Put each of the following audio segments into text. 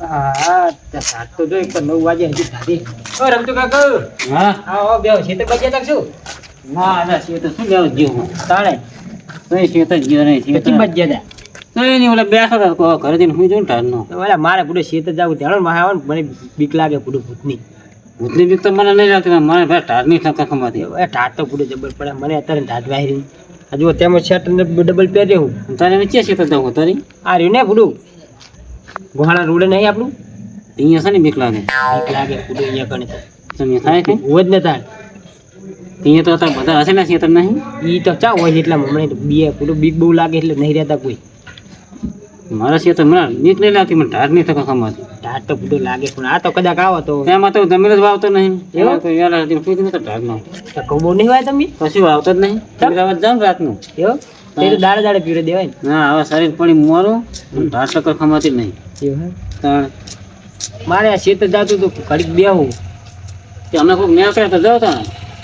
હા સાત તો જોઈ પણ નવ વાગે હજી થાકી ઓ રમતુ કાકુ. હા? આવો બેહો છે તો બજે તક શું? ના અલા છે તો શું લેવા જીવ હું. તાણે. તોય છે તો જીવ નહીં છે તો બજે દે તોય નહીં ઓલે બેઠો તો ઘરે જઈને હું જોઉં ટાળનો ઓલા મારે પૂરે તો જાવું ધ્યાનમાં આવે ને મને બીક લાગે પૂરું ભૂતની. ભૂતની બીક તો મને નહીં લાગતી મને ભાઈ ટાળની ટકા ખમાતી એ ઢાટ તો પૂરું જબર પડે મને અત્યારે ઢાટ વાયરી. હજુ તેમાં શર્ટ ડબલ પહેર્યું હું. તારે નીચે છે તો જવું તારી? આ રહ્યું ને પૂરું ગોહાણા રોડે નહીં આપણું? અહીંયા છે ને બીક લાગે બીક લાગે પૂરું અહીંયા કણે તો. તમે થાય કે હોય જ ને તાર. અહીંયા તો અત્યારે બધા હશે ને છે નહીં? એ તો ચા હોય એટલા હમણાં તો બીએ પૂરું બીક બહુ લાગે એટલે નહીં રહેતા કોઈ. મારા છે તો મને બીક નહીં લાગતી મને ઢાર નહીં થતો ખમાતી ઢાટ તો પૂરું લાગે પણ આ તો કદાચ આવો તો. એમાં તો જમીન જ વાવતો નહીં. એવું? તો યાર સુધી તો ટાળનો તો કબો નહીં વાય તમે? કશું વાવતો જ નહીં. અમદાવાદ જાઉં ને રાતનું. એવો? તે દાડે દાડે પીવડે દેવાય ને. ના હવે શરીર પડી મોરું ઢાળ ટકા ખમાતી નહીં. એવું હે? મારે આ શેત જાતું હતું ઘડીક બેહું. કે અમે કોઈક ન્યા કરે તો જાવ તા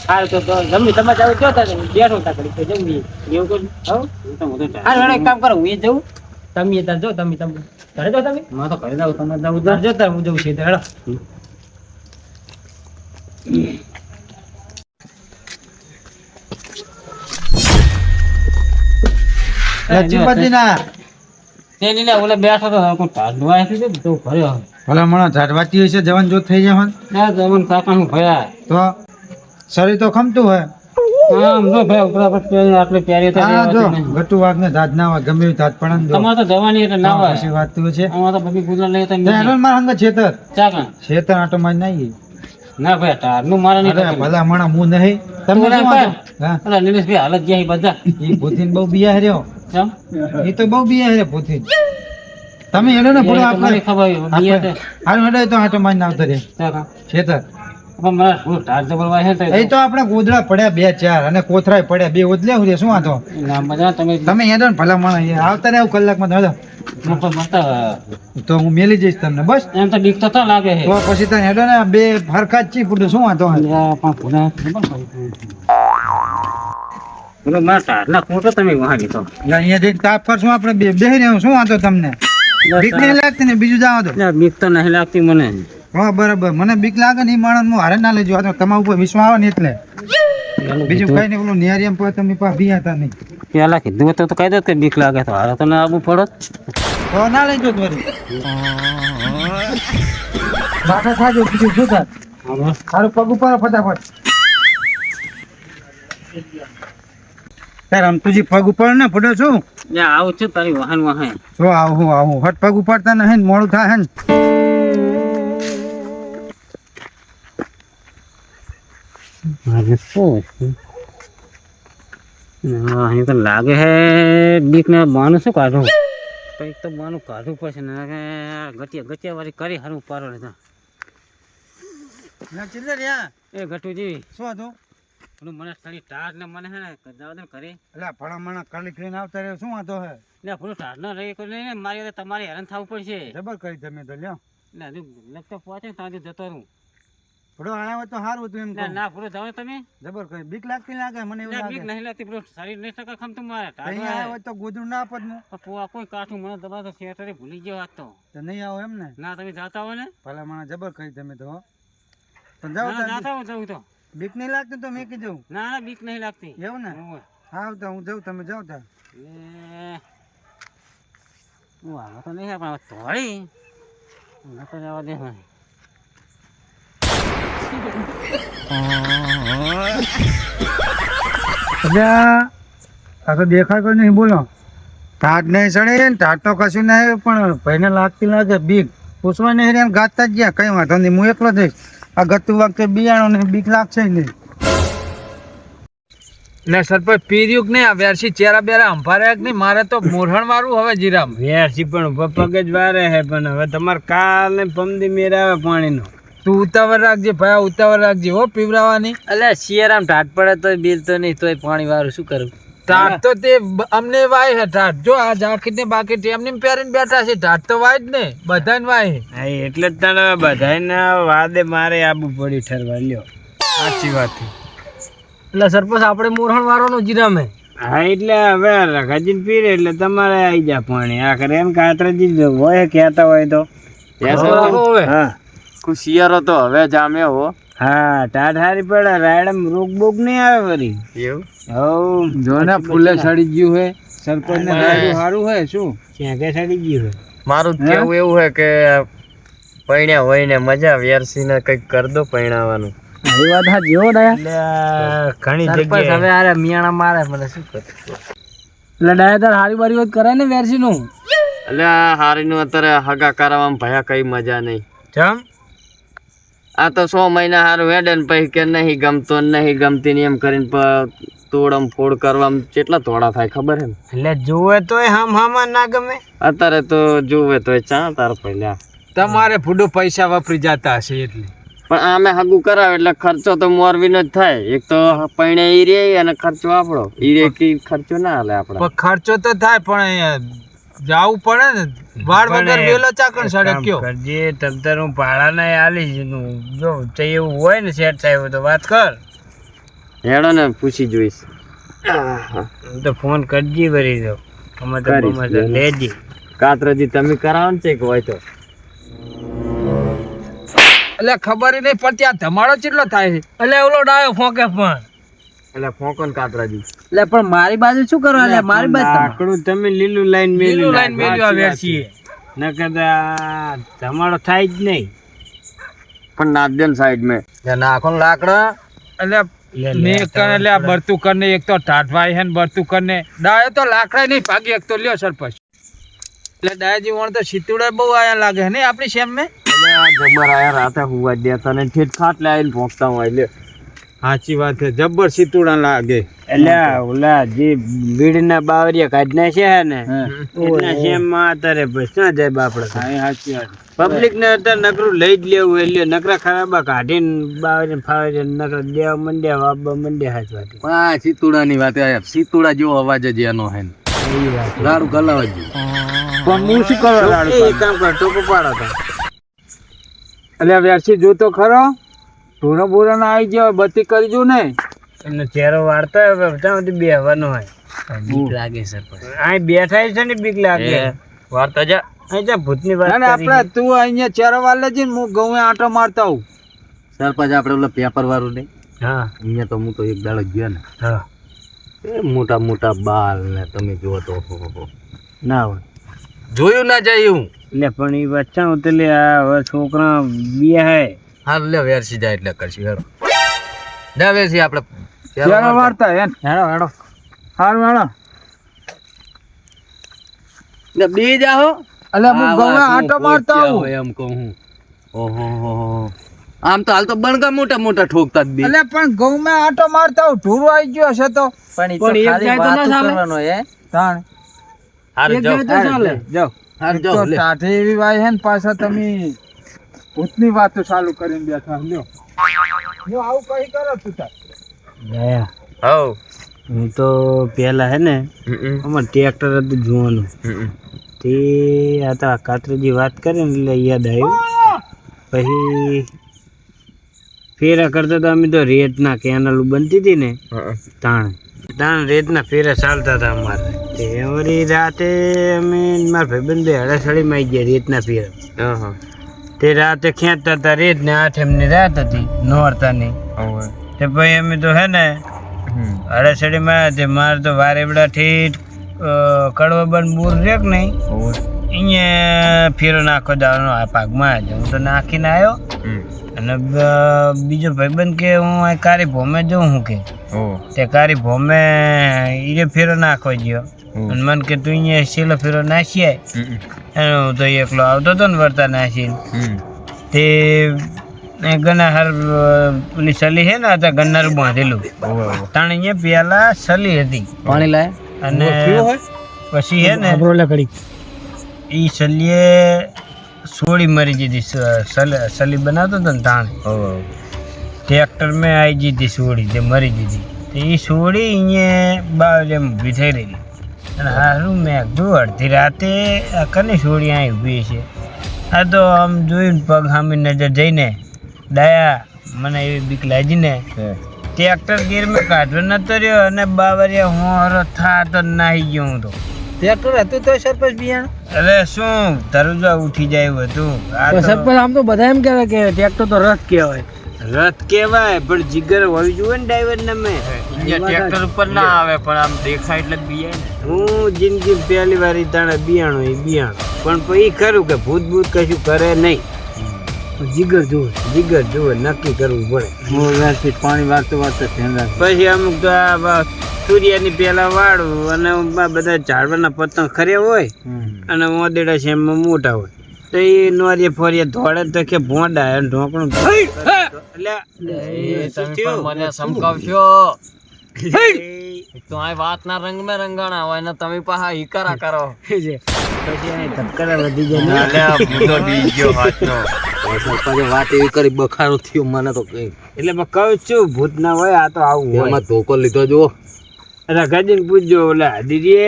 હાલ તો તો જમી તમે જાવ ક્યાં હતા. બેઠો તા ઘડીક તો જમી. એવું કર હવ હું તો હાલ એક કામ કરો હું એ જઉં તમે ત્યાં જો તમે તમે ઘરે જો તમે. હું તો ઘરે જાઉં તમે જાઉં ઘરે જો તાર હું જઉં છે હેડો લક્ષ્મીપતિના તે લીલા ઓલે બેઠો તો કોઈ ટાઢું છે તો આવ. ભલા ઝાડવાતી હશે જવાન જોત થઈ જાય ના? જમન કાકા હું ભયા. તો શરીર તો ખમતું હોય. ને ના ના ને છેતર. આટો માં નહીં ના ભાઈ તારનું મારે નહીં. ભલા માણા હું નહીં. તમે? હા. નિલેશભાઈ હાલત ગયા બધા. એ ભૂતિન બહુ બિયા હર્યો એ તો બહુ બિયા હર્યો ભૂતિન. તમે હેડો ને પૂરો આપણે ખબર હારું હેડો તો હાટો માં આવતો રે મારે ને તો? એ તો આપણે ગોદડા પડ્યા બે ચાર અને કોથરાય પડ્યા બે ઓદલે શું વાંધો? તમે તમે હેડો ને ભલા માણસ આવતા કલાકમાં હેડો. મોટો બતા તો હું મેલી જઈશ તમને બસ? એમ તો બીક તો લાગે છે. તો પછી તને હેડો ને બે ફરખા ચી ફૂટે શું વાંધો બોલો મારા ટાઢના ખોટો તમે વહાવી તો. અહીંયા જઈને તાપ કરશું આપણે બે. બે ને શું વાંધો તમને? બીક નહીં લાગતી ને બીજું જાવ તો. બીક તો નહીં લાગતી મને. હા બરાબર. મને બીક લાગે ને એ માણસ હું હારે ના લેજો. તમારા ઉપર વિશ્વાસ આવે ને એટલે. બીજું કઈ નહીં ઓલું નિહારિયમ પર તમે પા બી નહીં. પેલા કીધું હોત તો કહી દો કે બીક લાગે તો. હારે તો ના આવવું પડત તો ના લેજો વળી બાકા ખાજો બીજું શું થાય સારું પગ ઉપર ફટાફટ. તાર આમ તુજી પગ ઉપર ને ફોટો છું? આવું છું તારી વાહન વાહન જો આવું આવું. હટ પગ ઉપાડતા નહીં ને મોડું થાય ને. આજે શું હા, અહીં તો લાગે હે બીક ને બાનું શું કાઢું? કંઈક તો બાનું કાઢવું પડશે ને ગટિયા ગટિયા વાળી કરી હારું પારો લેતા એ ગટુજી. શું હતું? પેલું મને સ્થળી ટાઢ ને મને હે ને ને ઘરે એટલે ભલામણા કાલી કરીને આવતા રહ્યો શું વાંધો હે? એટલે પેલું ટાઢ ના રહી લઈને મારી તમારે હેરાન થવું પડશે. જબર કરી તમે તો લ્યો. એટલે હજુ લગતો પહોંચે ને ત્યાં જતો રહું. થોડો આયા તો સારું હતું એમ ના પૂરો જાવ તમે. જબર કઈ બીક લાગતી લાગે મને એવું બીક નહીં લાગતી પૂરો શરીર નહીં ટકા ખમતું મારે. ટાઢ અહીંયા. હોય તો ગોદડું ના પદનું પણ પુઆ કોઈ કાઠું મને દબા તો થિયેટરે ભૂલી ગયો આજ તો. તો નહીં આવો એમ ને? ના તમે જાતા હો ને? ભલામણા જબર કરી તમે તો. તો ના જાઓ ના, જાતા હું જાઉં તો. બીક નહીં લાગતી તો મેં કીધું. ના ના બીક નહીં લાગતી. એવું ને. હા તો હું જાઉં તમે જાઓ તો. એ હું આવો તો નહીં પણ તોડી ના તો જવા દે મને આ તો દેખાય કોઈ નહીં બોલો. ટાટ નહીં સડે ને ટાટ તો કશું નહીં પણ ભાઈને લાગતી લાગે બીક. પૂછવા નહીં રે ગાતા જ ગયા કઈ વાંધો નહીં હું એકલો જઈશ આ ગતું વખતે બિયાણો ને બીક લાગશે નહીં. ને સરપંચ પીર્યું કે નહીં? આ વેરસી ચેરા બેરા અંભારે કે નહીં? મારે તો મોરહણ વાળું હવે જીરામ. વેરસી પણ પગ જ વારે હે પણ હવે તમારે કાલ ને પમદી મેર આવે પાણીનો. તું ઉતાવળ રાખજે ભાઈ ઉતાવળ રાખજે હો પીવડાવવાની. અલે શિયારામ ઢાટ પડે તોય બિલ તો નહીં તોય પાણી વાળું શું કરું? ઢાટ તો તે અમને વાય હે ઢાટ. જો આ જાકીટ ને બાકીટ એમને પહેરીને બેઠા છે ઢાટ તો વાય જ ને બધાને વાય હા. એટલે જ તને બધાને વાદે મારે આબુ પડી ઠરવા લ્યો. સાચી વાત એટલે સરપંચ આપણે મોરહણ વાળાનું જીરામે હા એટલે હવે રખાજી પીરે એટલે તમારે આવી જા પાણી. આખરે એમ કાતરાજી હોય કહેતા હોય તો. હા. ખુશિયારો તો હવે જામ્યો હો. હા ટાઢારી પડે રાયડમ રોગ બોગ નહીં આવે વળી. એવું? હવ જો ને ફૂલે સડી ગયું હે. સરપંચ ને રાયડું સારું હે શું? ક્યાં સડી ગયું છે મારું કેવું એવું હે કે પૈણ્યા હોય ને મજા વેરસી ને કંઈક કર દો પૈણાવાનું. એ વાત હા જેવો ડાયા ઘણી જગ્યાએ. હવે આરે મિયાણા મારે મને શું કરું એટલે ડાયદર હારી બારી વાત કરાય ને વેરસી નું એટલે આ હારીનું અત્યારે હગા કરાવવામાં ભયા કઈ મજા નહીં. ચમ આ તો સો મહિના હારું વેડન પછી કે નહીં ગમતો નહીં ગમતી ને એમ કરીને તોડમ ફોડ કરવામાં કેટલા તોડા થાય ખબર હે એટલે જુએ તોય હમ હમ ના ગમે? અત્યારે તો જુએ તો ચા તાર પહેલા તમારે ફૂડો પૈસા વાપરી જતા હશે એટલે. પણ આમે હગું કરાવે એટલે ખર્ચો તો મોરવીનો જ થાય. એક તો પૈણે ઈ રે અને ખર્ચો આપણો ઈ રે કે ખર્ચો ના હાલે આપણે ખર્ચો તો થાય પણ જાવું પડે ને. વાળ વગર વેલો ચાકણ સડે કયો? કરજે તમ તાર હું ભાડા ના આલીશનું જો તે એવું હોય ને સેટ થાય તો વાત કર. હેડો ને પૂછી જોઈશ. હું તો ફોન કરજી ભરી દો અમે તો લેજી. કાતરજી તમે કરાવો ને ચેક હોય તો. એટલે ખબર નહીં પડતી આ ધમાડો કેટલો થાય છે? એટલે ઓલો ડાયો ફોકે પણ. એટલે ફોકન કાતરાજી એટલે પણ મારી બાજુ શું કરવા એટલે મારી બાજુ આકડું તમે લીલું લાઈન મેલ્યું લીલું લાઈન મેલ્યું આ વેરસીએ. નકર તો આ થાય જ નહીં. પણ નાખ દે ને સાઈડ મેં. નાખો લાકડા. એટલે લે, લે, મેં કને એટલે આ બરતું કરને એક તો ટાટવાય હે ને બરતું કરને ડાયો તો લાકડા નહીં ભાગી એક તો લ્યો સરપંચ. એટલે ડાયાજી વણ તો સીતુડા બહુ આયા લાગે ને આપણી શેમ મે? એટલે આ જબર આયા રાતે હુવા દેતા ને ઠેઠ ખાટ આવીને ભોંકતા હોય લે સાચી વાત છે. જબ્બર સીતુડા લાગે. એટલે ઓલા જે બીડના બાવરિયા કાઢના છે ને એટલા શેમમાં અત્યારે પછી ક્યાં જાય બાપડે? સાચી વાત. પબ્લિક ને અત્યારે નકરું લઈ જ લેવું એટલે નકરા ખરાબા કાઢીને બાવરી ફાવે નકરા દેવા મંડ્યા વાબા મંડ્યા સાચી વાત પણ આ સીતુડા ની વાત સીતુડા જેવો અવાજ જ એનો હે ને. એવી વાત જ પણ હું શું કરો કામ કર ટોકો પાડો તો. એટલે વેરસી જોતો ખરો? ઢોરો બોરો ના આવી ગયો બત્તી કરી જો ને. એમનો ચહેરો વાળતો હોય હવે બધું બેહવાનો હોય. બીક લાગે સર અહીં બેઠા છે ને બીક લાગે. વાર્તા જા. અહીં જા ભૂતની વાત અને આપણે તું અહીંયા ચહેરો વાળ લેજે ને હું ઘઉં આંટો મારતા આવું. સરપંચ આપણે ઓલા પેપર વાળું નહીં. હા. અહીંયા તો હું તો એક દાડો ગયો ને. હા. એ મોટા મોટા બાલ ને તમે જુઓ તો. ના હોય. જોયું ના જાય એવું. એટલે પણ એ બચ્ચા ઉતરે આ હવે છોકરા બે હે. હા લે વેર સીધા એટલે કરશું હેડો. વેરસી આપણે. હેડો વાળતા હે હેડો હેડો. હારું હેડો. ને બી જાહો અલે હું ઘઉં આટો મારતા આવું. એમ કહું હું. ઓહો હો હો. આમ તો હાલ તો બણગા મોટા મોટા ઠોકતા જ બી. એટલે પણ ઘઉં માં આંટો મારતા હું ઢૂરો આવી ગયો છે તો. પણ એક જાય તો ના ચાલે? તાણ. હારે એક જાઓ. જાય તો ચાલે જાઓ. હારે જાઓ લે. ટાઢી એવી વાય હે ને પાછા તમે ભૂતની વાતો ચાલુ કરીને બેઠા લ્યો. હું આવું કઈ કરો તું તાર? ગયા હવ હું તો પેલા હે ને અમાર ટ્રેક્ટર હતું જોવાનું. તે આ તો કાતરજી વાત કરી ને એટલે યાદ આવ્યું. પછી ફેરા કરતા તો અમે તો રેતના કેનલ બનતી હતી ને તાણ. તાણ રેતના ફેરા ચાલતા હતા અમારે. તે વળી રાતે અમે મારા ભાઈબંધ બે હળસળીમાં આવી ગયા રેતના ફેરા. તે રાતે ખેંચતા હતા રેત ને આઠ એમની રાત હતી નોરતાની. તે ભાઈ અમે તો હે ને હળસળીમાં તે મારે તો વારે બડા ઠીઠ કડવાબન બૂર રે કે નહીં અહીંયા ફેરો નાખો દાવાનો આ પાકમાં જ હું તો નાખીને આવ્યો અને બીજો ભાઈબંધ કે હું આ કારી ભોમે જઉં હું કે. તે કારી ભોમે ઈરે ફેરો નાખો ગયો. અને મને કે તું અહીંયા છેલ્લો ફેરો નાસી આય અને હું તો એકલો આવતો હતો ને વર્તા નાસી તે એ ગના હર સલી છે ને હતા ગન્નારું બાંધેલું ત્રણ અહીંયા પેલા સલી હતી. પાણી લાય. અને પછી હે ને ઈ સલીએ સોળી મરી ગઈ સલી સલી બનાવતો હતો ને તાણ. ટ્રેક્ટર મેં આવી ગઈ હતી સોળી તે મરી ગઈ તે એ સોળી અહીંયા બાજુ એમ ઊભી થઈ રહી અને હારું મેં કીધું અડધી રાતે આ છોડી અહીં ઊભી છે. આ તો આમ જોઈને પગ સામે નજર જઈને દયા મને એવી બીક લાગીને ટ્રેક્ટર ગીર મેં કાઢવા નતો રહ્યો અને બાવરિયા હું હરો થા તો નાહી ગયો હું તો. ટ્રેક્ટર હતું તો સરપંચ બિયાણ? અરે શું તરુજા ઉઠી જાય એવું હતું. સરપંચ આમ તો બધા એમ કહેવાય કે ટ્રેક્ટર તો રથ કહેવાય. રથ કેવાય પણ જીગર હોવી જોઈએ ને ડ્રાઈવર ને મેં ટ્રેક્ટર ઉપર ના આવે પણ આમ દેખાય એટલે બિયાય ને હું જિંદગી પહેલી વાર તાણે બિયાણો એ બિયાણો. પણ પછી ખરું કે ભૂત ભૂત કશું કરે નહીં. જીગર જુઓ જીગર જુઓ નક્કી કરવું પડે. હું પાણી વાગતો વાગતો ધ્યાન રાખ. પછી અમુક તો આ સૂર્યની પેલા વાળું અને બધા ઝાડવાના પતંગ ખર્યા હોય અને મોદેડા છે એમાં મોટા હોય. તો એ નોરીએ ફોરીએ ધોળે તો કે ભોંડા એમ ઢોકણું એટલે મને સમકાવશો તો આ વાતના રંગ મેં રંગાણા હોય ને તમે પાછા હિકારા કરો. પછી ધબકારા વધી જાય ને વાત એવી કરી બખારો થયો મને તો કઈ. એટલે મેં કહું છું ભૂત ના હોય આ તો આવું હોય. એમાં ધોકો લીધો જો રઘાજીને પૂછજો ઓલા દીદીએ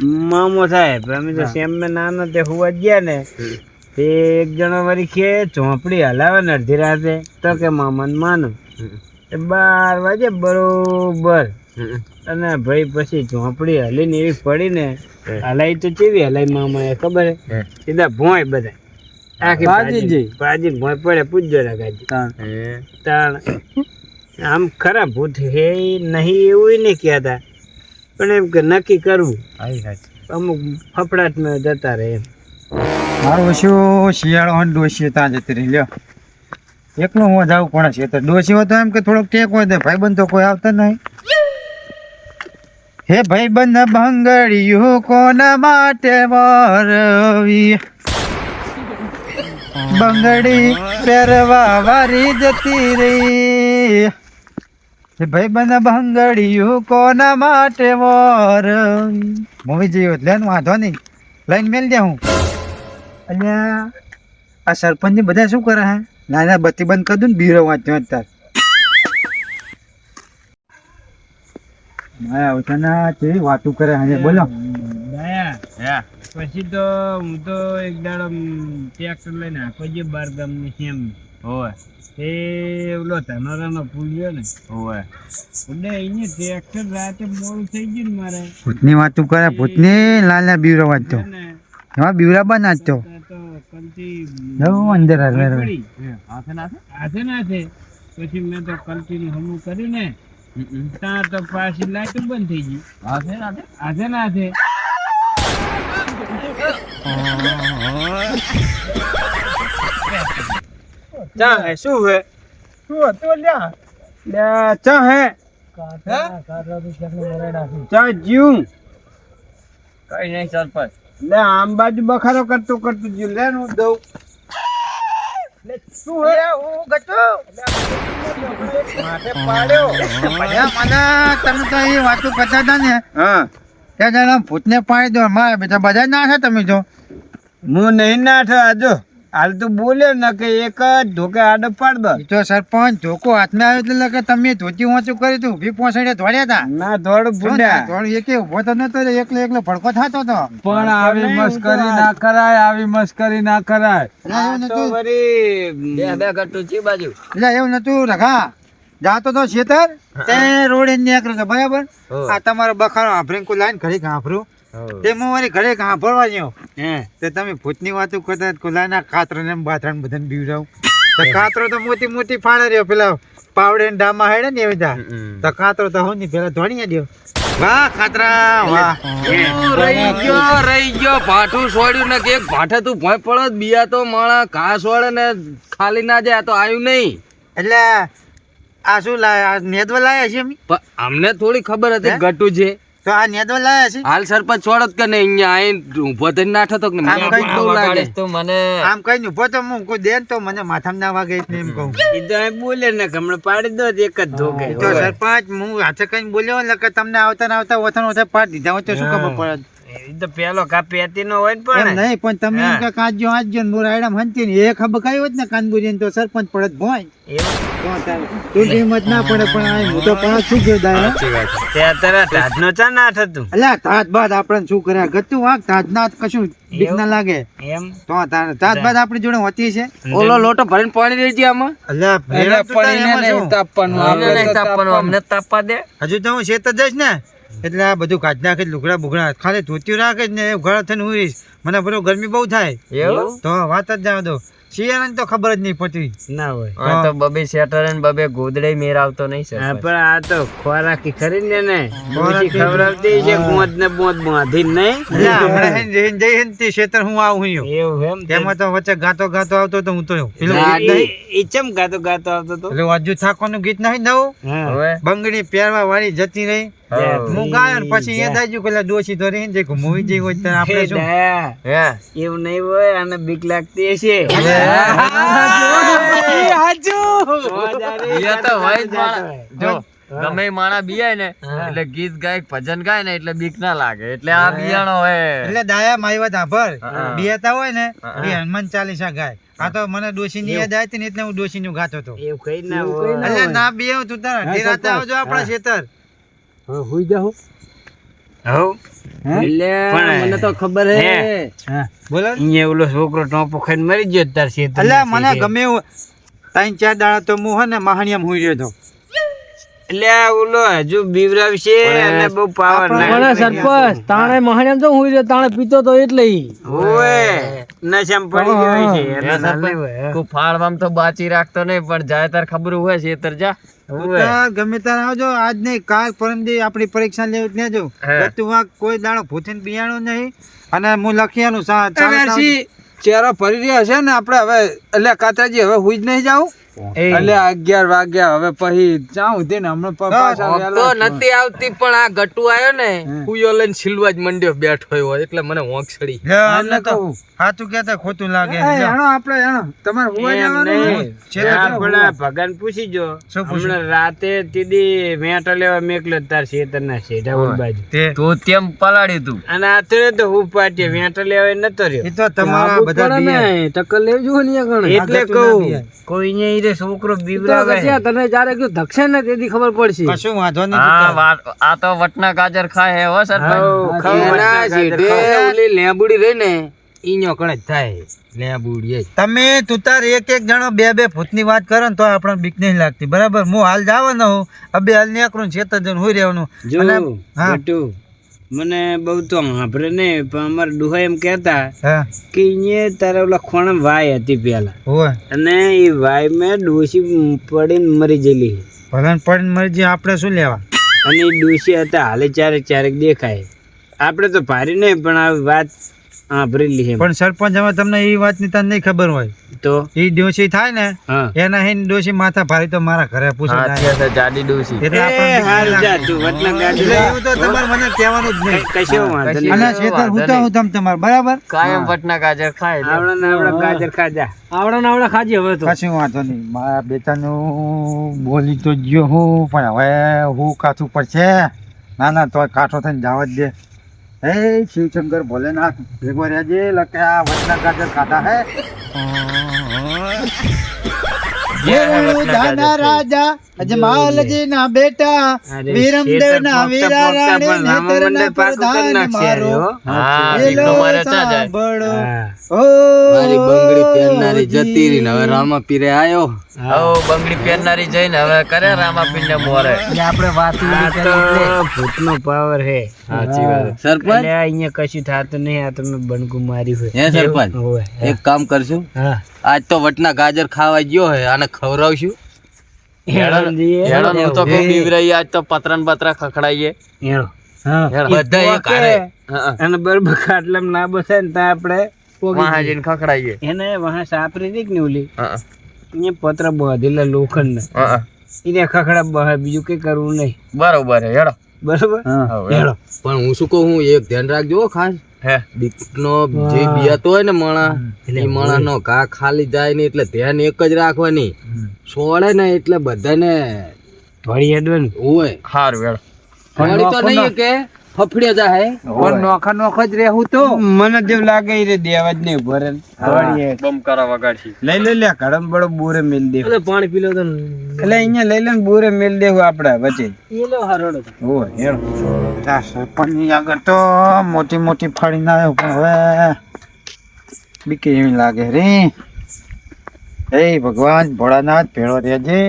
મામો સાહેબ અમે તો સેમને નાના તે હોવા ગયા ને તે એક જણો વળી કે ઝોંપડી હલાવે ને અડધી રાતે તો કે મામાને માનું. એ બાર વાગે બરોબર. અને ભાઈ પછી ઝોંપડી હલીને એવી પડી ને હલાઈ તો કેવી હલાઈ મામા એ ખબર હે? સીધા ભોંય બધા. આખી ભાજી ભાજી ભોંય પડે પૂછજો રઘાજી તાણ. આમ ખરા ભૂત હે નહીં એવું નહીં કહેતા. પણ એમ કે નક્કી કરવું અમુક ફફડાટમાં જતા રહે એમ. મારું શું શિયાળો અને ને ત્યાં જતી રહી લ્યો. એકલો હું જાવું પણ છે તો ડોસી તો એમ કે થોડોક ટેક હોય તો ભાઈબંધ તો કોઈ આવતા નહીં. હે ભાઈબંધ ભંગડિયું કોના માટે વરવી? બંગડી પહેરવા વારી જતી રહી. ભાઈબંધ ભંગડિયું કોના માટે વોર? મૂવી જેવું એટલે વાંધો નહીં. લઈને મેલ દે હું. અલ્યા આ સરપંચ બધા શું કરે હે? ના ના બત્તી બંધ કરી દઉં ને બીરો વાંચ્યો અત્યારે. માયા આવતાના કેવી વાતું કરે હે? બોલો. પછી તો હું તો એક દાડો ટ્રેક્ટર લઈને આખો જે બાર ગામની સેમ હોય એ ઓલો ધનોરાનો પુલ ગયો ને. હોય એટલે અહીંયા ટ્રેક્ટર રાતે મોડું થઈ ગયું ને મારે. ભૂતની વાતું કરે ભૂતની લાલા બીવરા વાંચતો ને એમાં બીવરા બન નાચતો તો. અંદર. હાથે નાથે પછી મેં તો કલટીનું હમું કર્યું ને. ત્યાં તો પાછી લાઈટ બંધ થઈ ગઈ. હાથે નાથે ચા હે? શું હે? શું હતું લ્યા લ્યા ચા હે? ચા જીવ. કઈ નહીં સરપંચ. લે આમ બાજુ બખારો કરતું કરતું જીવ. લે હું દઉં. શું હે? હું ગટો માથે પાડ્યો. મને તમે તો એ વાતું કરતા હતા ને. હા. ત્યાં ભૂતને પાડી દો. મારા બેટા બધા ના છે તમે જો. હું નહીં નાઠો આજો હાલ તો બોલે ને કે એક જ ધોકે આડે પાડ દે તો સરપંચ ધોકો હાથમાં આવ્યો એટલે કે તમે ધોતી વાંચું કરી તું. ભી પોસડે ધોડ્યા હતા ના ધોડ ભૂંડા ધોડ એકે ઊભો તો નતો એકલો એકલો ભડકો થતો તો. પણ આવી મસ્કરી ના કરાય આવી મસ્કરી ના કરાય. તો વરી બે બે ગટુ ચી બાજુ. એટલે એવું નતું રખા જાતો તો છેતર તે રોડ એ નીકળ્યો બરાબર. આ તમારો બખારો કોઈ લાઈન ઘડી હાંભળું તે હું મારી ઘરે સાંભળવા ગયો. હે. તે તમે ભૂતની વાતો કરતા કોઈ કાતરો ને બાથરણ બધાને બીવડાવું. તો કાતરો તો મોટી મોટી ફાળે રહ્યો. પેલા પાવડે ને ડામા હેડે ને એવી તા. તો કાતરો તો હું પેલા ધોણી દો વાહ ખાતરા વાહ. રહી ગયો રહી ગયો. ભાઠું છોડ્યું ને કે ભાઠે તું ભોય પડો બિયા તો માણા ઘાસ વળે ને ખાલી ના જાય તો આવ્યું નહીં. એટલે આ શું નેદવા લાયા છે પણ અમને થોડી ખબર હતી? ગટુ છે તો આ નેદો લાયા છે? હાલ સરપંચ છોડત કે નહીં અહીંયા આઈ ઊભો થઈને નાઠો તો કે આમ કઈ બહુ લાગે? તો મને. આમ કઈ ઊભો ઊભો તો હું કોઈ દેન તો મને માથામાં ના વાગે એટલે એમ કહું. ઈ તો અહીં બોલે ને હમણાં પાડી દો એક જ ધોકે. તો સરપંચ હું હાથે કઈ બોલ્યો એટલે કે તમને આવતા ને આવતા ઓથણ ઓથે પાડી દીધા હોય તો શું ખબર પડે? ઈ તો પેલો કા પેતી હોય ને પણ. નહીં પણ તમે એમ કે કાજ્યો આજ્યો ને બોરા હંતી ને એ ખબર કઈ ને કાનબુજી તો સરપંચ પડત ભોય. એવું? તો તારે તું હિંમત ના પડે પણ આ હું તો પણ શું કહેતા હે તે અત્યારે ઢાઢનો ચા ના થતું અલ્યા તાજ બાદ આપણે શું કર્યા? ગતું વાંક તાજ ના કશું બીક ના લાગે. એમ? તો તારે તાજ બાદ આપણી જોડે હોતી છે. ઓલો લોટો ભરીને પાણી રહી આમાં. અલ્યા તાપવાનું તાપવાનું અમને તાપવા દે. હજુ તો હું શેત જઈશ ને? એટલે આ બધું કાઢ નાખે લુગડા બુગડા ખાલી ધોતિયું રાખે જ ને ઉઘાડા થઈને હું રહીશ. મને બરો ગરમી બહુ થાય. એવું? તો વાત જ જવા દો શિયાળાની તો ખબર જ નહીં પડતી. ના હોય. આ તો બબે શેટર ને બબે ગોદડે મેર આવતો નહીં સર પણ આ તો ખોરાકી ખરી ને ને ખોરાકી? ખવડાવતી છે મોજ ને મોજ બાંધી નહીં. એટલે હમણાં હેન જઈને જઈ હેન તે હું આવું હું એવું એમ તેમાં તો વચ્ચે ગાતો ગાતો આવતો તો હું તો પેલું ગીત નહીં ગાતો ગાતો આવતો તો? પેલું અજુ ઠાકોરનું ગીત નહીં નવું? બંગડી પહેરવા વાળી જતી રહી. હા. હું ગાયો ને પછી એ દાજુ પેલા ડોશી તો રહીને જે મૂવી જઈ હોય ત્યારે આપણે શું? હે. એવું નહીં હોય આને બીક લાગતી હશે. ઈ તો હોય માણા. જો ગમે માણા બિયાય ને એટલે ગીત ગાય ભજન ગાય ને એટલે બીક ના લાગે. એટલે આ બિયાણો હોય એટલે દાયા મારી વાત આભર બિયાતા હોય ને. એ હનુમાન ચાલીસા ગાય. આ તો મને ડોશી ની યાદ આવી હતી ને એટલે હું ડોશી નું ગાતો હતો. એવું કઈ ના હોય. એટલે ના બિયાવ તું તારા. આવજો આપણા ખેતર. હુઈ જાઓ હવ એટલે મને તો ખબર હે. બોલો. ને. ઓલો છોકરો ટોપો ખાઈને મરી ગયો તાર છે મને ગમે ત્રણ ચાર દાડા તો હું હે ને મહાણિયામાં હુઈ રહ્યો હતો. એટલે ઓલો હજુ બીવરાવશે અને બહુ પાવર આપણે સરપંચ, તાણે મહાણ્યામ તો હું તાણે પીતો તો એટલે ઓય નશામાં પડી ગયો છે. એટલે ના સરપંચ? લેવાય, તું ફાળવામાં તો બાચી રાખતો નહીં પણ જાય તાર ખબર હોય છે તર જા. ગમે તાર આવજો આજ નહીં કાલ પરમ દી આપણી પરીક્ષા લેવી જ. લેજો હે. કોઈ દાણો ભૂથી બિયાણું નહીં અને હું લખી ચહેરો ફરી રહ્યા છે ને આપણે હવે એટલે કાતરાજી હવે હુઈ જ નહીં જાવ એ, એટલે અગિયાર વાગ્યા હવે પછી જાઉં તે ને હમણાં પપ્પા તો નથી આવતી પણ આ ગટુ આવ્યો ને કુયો લઈને સિલવા જ મંડ્યો બેઠો હોય એટલે મને હોંક ચડી. એટલે તો સાચું કહેતા ખોટું લાગે એ, આપણે હેણો. તમારે હુવા જવાનું છે આપણા ભગવાન પૂછી જો હમણાં રાતે તીદી મેટ લેવા મેકલો તાર શેતરના શેઢા ઓલ બાજુ તે. તેમ પલાડી તું. અને આ તો હું પાટીએ મેટો લેવા નતો રહ્યો. એ તો તમારા બધા. ટક્કર લેવજો ને એટલે ના કહું કોઈ ને ઈ છોકરો બીવરાવે તને જ્યારે કયું દક્ષિણ ને તેથી ખબર પડશે. કશું વાંધો નહીં હા આ તો વટના ગાજર ખાય હે હો સરપંચ લેબુડી રહી ને ઈનો કણે થાય લેબુડી તમે તુતાર એક એક જણો બે બે ભૂતની વાત કરો ને તો આપણને બીક નહીં લાગતી. બરાબર? હું હાલ જવાનો હું અબે હાલ નીકળું છે તો જણ હોઈ રહેવાનું. અને- હા. મને બહુ તો સાંભળે નહીં પણ અમારા ડુહા એમ કહેતા કે અહીંયા તારે ઓલા ખોણ વાય હતી પેલા અને એ વાય મેં ડોસી પડીને મરી ગયેલી ભગવાન પડીને મરી જાય આપણે શું લેવા? અને એ ડોસી હતા હાલે ચારે ચારેક દેખાય. આપણે તો ભારી નહીં પણ આ વાત સાંભળેલી છે પણ સરપંચ હવે તમને એ વાતની તને નહીં ખબર હોય. તો? એ ડોસી થાય ને એના હેન ડોસી માથા ભારી તો મારા ઘરે પૂછો હા જાડી ડોસી એટલે એવું તો તમારે મને કહેવાનું જ નહીં. કશો વાંધો નહીં અને છેતર હું તો હું તમ તમાર બરાબર? કાયમ પટના ગાજર ખાય. આવડા ને આવડા ગાજર ખાજા. આવડા ને આવડા ખાજી હવે તો. કશું વાંધો નહીં. મારા બેટાનું બોલી તો ગયો હું પણ હવે હું કાથું પડશે. ના ના તો કાઠો થઈને જવા જ દે. હે શિવશંકર ભોલેનાથ ભેગો રહેજે લકે આ વચના ગાજર ખાધા હે દાના રાજા અજમાલજી ના બેટા અરે ના વીરા રાણી નેતર ના પ્રધાન મારો. એલો દીકરો મારે ત્યાં જાય સાંભળો. ઓ મારી બંગડી પહેરનારી જતી રહી હવે રામા પીરે આયો. બંગડી પહેરનારી જઈને હવે કરે રામાપીર ને મોરે. આપણે વાત ભૂતનો પાવર હે સાચી વાત. સરપંચ? અહીંયા કશું થતું નહીં આ તમે બનકું મારી હોય હે સરપંચ? એક કામ કરશું. આજ તો વટના ગાજર ખાવા ગયો હે આને ખવડાવશું. હેડો. તો કહું બીવરાઈએ આજ તો પતરા ને ખખડાઈએ. હેડો. બધા એક હારે. અને બરોબર ખાટલામાં ના ને ત્યાં આપણે પોગી જઈને ખખડાઈએ. એને વહા સાપરી હતી કે ને ઓલી. એ પત્ર બાંધેલા લોખંડ હા. એને ખખડા બહાર બીજું કઈ કરવું નહીં. બરોબર હેડો. બરોબર? હેડો. હેડો. પણ હું શું કહું હું એક ધ્યાન રાખજો ખાસ. હે? દીકનો જે બિયાતો હોય ને મણા એ માણા નો ઘા ખાલી જાય ને એટલે ધ્યાન એક જ રાખવાની. સોળે ને એટલે બધાને વળી હેડવાનું. હોય. હાર વેળ વળી તો નહીં કે. ફફડે જાય પણ નોખા નોખો જ રહેવું તો. મને જેવું લાગે રે દેવા જ નહીં ભરે. બમ કરા વગાડશી. લઈ લે લે કડમ બડો બોરે મેલ દે પાણી પીલો તો એટલે અહીંયા લઈ લે બોરે મેલ દેવું આપડા વચ્ચે. ઓ હેડો. તા સરપંચની આગળ તો મોટી મોટી ફાડી ના આવ્યો પણ હવે બીકે એવી લાગે રે. હે ભગવાન ભોળાનાથ ભેળો રહેજે.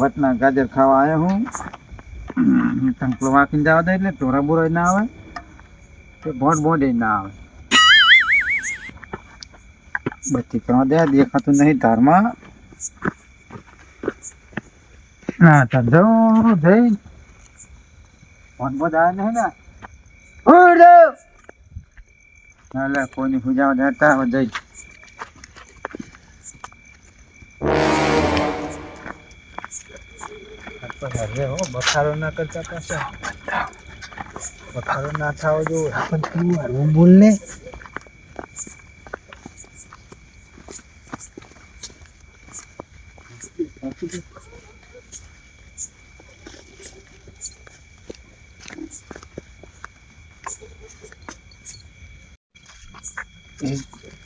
વટના ગાજર ખાવા આવ્યો હું. ટંકલો વાંકીને જવા દે એટલે ઢોરા બોરા ના આવે. કે ભોટ ભોટ ના આવે. બત્તી કરવા દે, દેખાતું નહીં ધારમાં. ના, તો જવું જઈ ભોટ ભોંડ આવે નહીં ને? ઉડો! ના કોઈની પૂજા હવે જઈ બખારો ના કરતા પાછા બખારો ના થાવો જો પણ તું ને.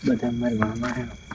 બધા મારા મામા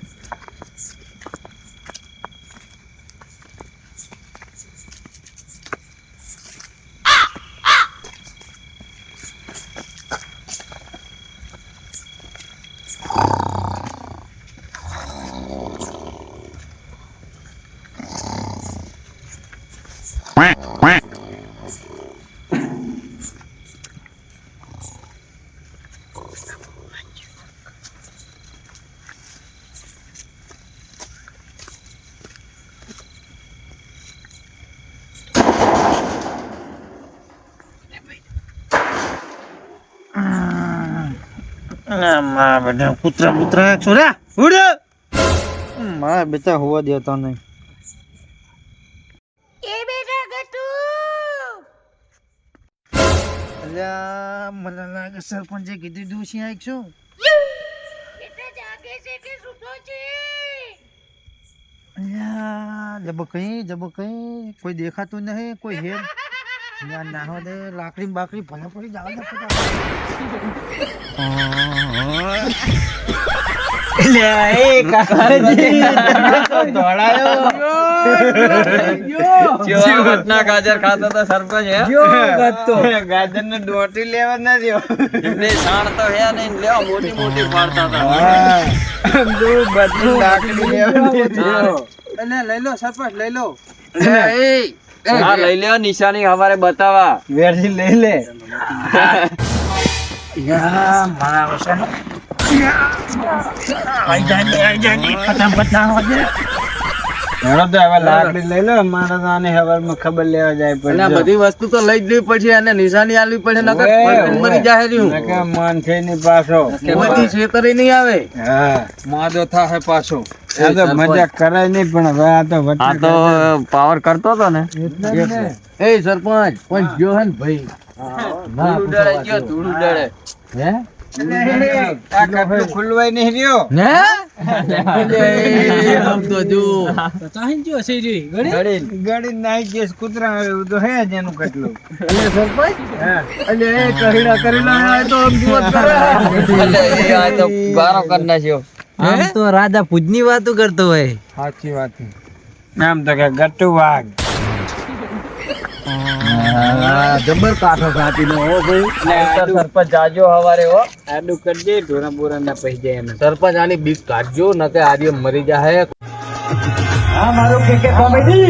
મારા બધા કૂતરા કૂતરા છોરા. ઉડ! મારા બેટા હોવા દેતા નહીં અલ્યા મને લાગે સરપંચે કીધું દોશી આવીક છું અલ્યા જબ કઈ જબ કઈ કોઈ દેખાતું નહીં કોઈ હેર. ના ના દે લાકડી બાકડી ભલે પડી જાવ ગાજર ખાતો તો સરપંચ હે ગાજર ને દોટી લેવા ના રહ્યો એમની સાણ તો હે નહીં લેવા મોટી મોટી પાડતા હતા બધી લાકડી લેવા એટલે લઈ લો સરપંચ લઈ લો લઈ લેવા નિશાની હવારે બતાવા. વેરથી લઈ લે. યા મારા Ya. Ay જાની આઈ જાની પતંગ પતંગ હોજે હેડો તો હવે લાકડી લઈ લો મારા તો આને હવારમાં ખબર લેવા જાય અને આ બધી વસ્તુ તો લઈ જ લેવી પડશે અને નિશાની આલવી પડશે નકર મરી. જાહે રહ્યું નકર મન છે ની પાછો બધી છેતરી નહીં આવે હા માદો થાહે પાછો આ તો મજા કરાય નહીં પણ હવે આ તો આ તો પાવર કરતો હતો ને એ સરપંચ પણ જોહન ને ભાઈ ખુલવાય નહીં રહ્યો? ને રાજા પૂજની વાતો કરતો હોય. સાચી વાત. આમ તો કે ગટુ વાઘ જબર કાઠો કાપી નો હો ભાઈ. સરપંચ જાજો હવારે હો. આડું કરી દે ઢોરા બોરા ના પહી જાય એને. સરપંચ આની બીક કાઢજો નકે આજે મરી જાહે. મારો કે કે કોમેડી